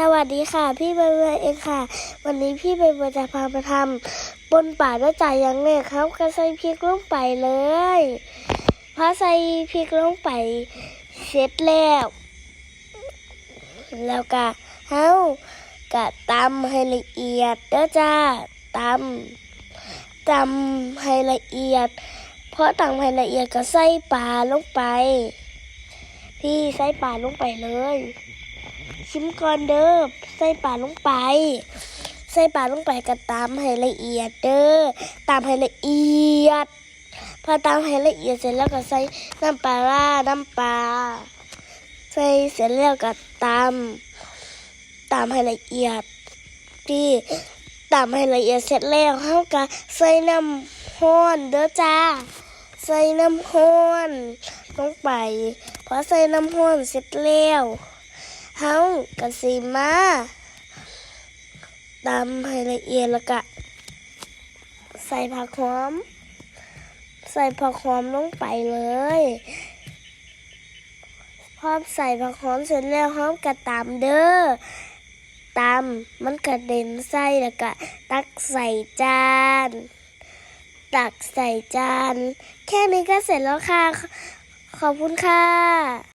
สวัสดีค่ะ พี่ใบเบิร์เองค่ะ วันนี้พี่ใบเบิร์จะพาไปทำบนป่าด้วยจ่ายยังไงครับก็ใส่พริกลงไปเลยพอใส่พริกลงไปเสร็จแล้ว แล้วก็เฮากะตำให้ละเอียดเด้อจ้าตำตำให้ละเอียดพอตำให้ละเอียดก็ใส่ปลาลงไป พี่ใส่ปลาลงไปเลย ชิมก่อนเด้อใส่ปลาลงไป ใส่ปลาลงไปก็ตามให้ละเอียดเด้อตามให้ละเอียด พอตามให้ละเอียดเสร็จแล้วก็ใส่น้ำปลาร้าน้ำปลาใส่เสร็จแล้วก็ตามตามให้ละเอียดพี่ตามให้ละเอียดเสร็จแล้วเฮาก็ใส่น้ำห้อนเด้อจ้าใส่น้ำห้อนลงไปพอใส่น้ำห้อนเสร็จแล้ว เฮากะสิมาตำให้ละเอียดแล้วก็ใส่ผักหอม ใส่ผักหอมลงไปเลยพอใส่ผักหอมเสร็จแล้วหอมกระตามเด้อตามมันกระเด็นใส่แล้วก็ตักใส่จาน ตักใส่จาน แค่นี้ก็เสร็จแล้วค่ะ ขอบคุณค่ะ